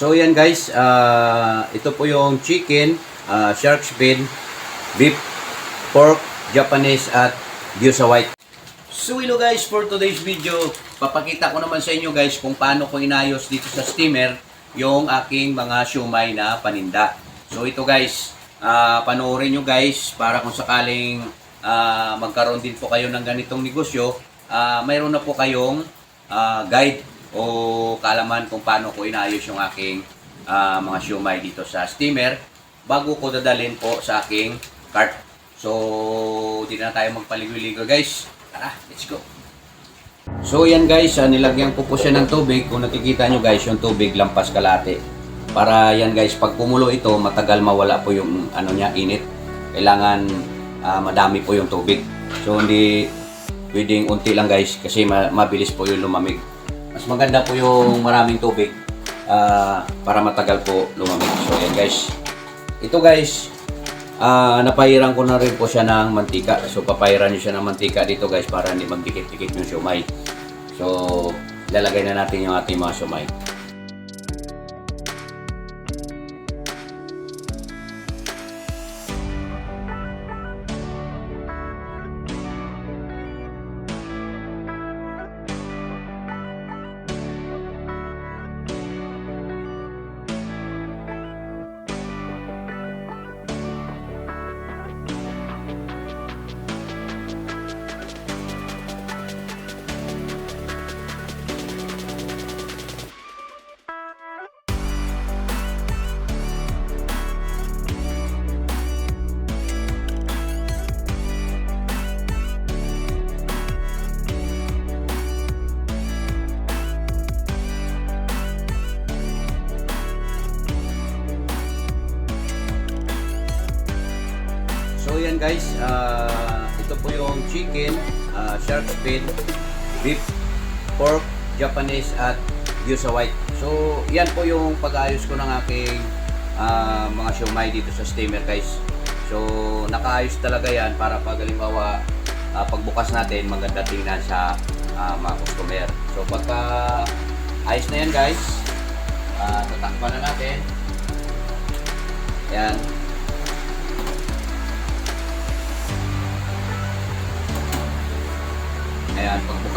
So yan guys, ah, ito po yung chicken, ah, shark's fin, beef, pork, Japanese at gyoza white. So hello guys, for today's video, papakita ko naman sa inyo guys kung paano ko inayos dito sa steamer yung aking mga siumay na paninda. So ito guys, ah, panoorin nyo guys para kung sakaling ah, magkaroon din po kayo ng ganitong negosyo, ah, mayroon na po kayong ah, guide o kaalaman kung paano ko inayos yung aking ah, mga siumay dito sa steamer bago ko dadalhin po sa aking cart. So, di na tayo magpaligoy-ligoy guys. Tara, let's go. So yan guys, ah, nilagyan ko po siya ng tubig. Kung nakikita nyo guys, yung tubig lampas kalate. Para yan guys, pag kumulo ito, matagal mawala po yung ano niya, init. Kailangan ah, madami po yung tubig. So hindi pwedeng unti lang guys kasi ma- mabilis po yung lumamig. Mas maganda po yung maraming tubig ah, para matagal po lumamig. So yan guys. Ito guys, ah napahiran ko na rin po siya ng mantika. So papahiran niyo siya ng mantika dito guys para hindi magdikit-dikit yung siomay. So lalagay na natin yung ating mga siomay. Yan guys, ah, ito po yung chicken, ah, shark's fin, beef, pork, Japanese at gyoza white. So yan po yung pag-ayos ko ng aking ah, mga siomay dito sa steamer guys. So nakaayos talaga yan para pag halimbawa ah, pagbukas natin maganda tingnan sa ah, mga customer. So pagka ayos na yan guys, ah, tatakpan na natin. Yan.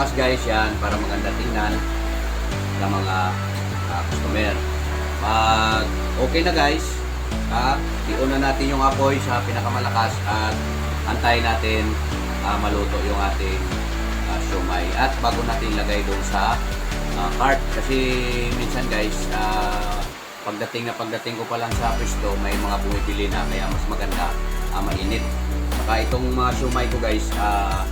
Pagbukas guys yan para maganda tingnan ng mga ah, customer. Pag okay na guys, ah, iuna na natin yung apoy sa pinakamalakas at antayin natin ah, maluto yung ating ah, siomay. At bago natin ilagay doon sa ah, cart kasi minsan guys, ah, pagdating na pagdating ko pa lang sa pwesto, may mga bumibili na kaya mas maganda ah, mainit. Saka itong mga siomay ko guys, ah,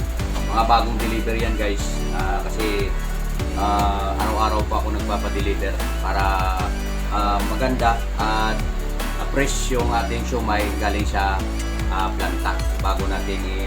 mga bagong deliver yan guys. Ah, kasi ah, araw-araw pa ako nagpapadeliver para ah, maganda at uh, fresh yung ating siomay galing sa ah, planta bago natin i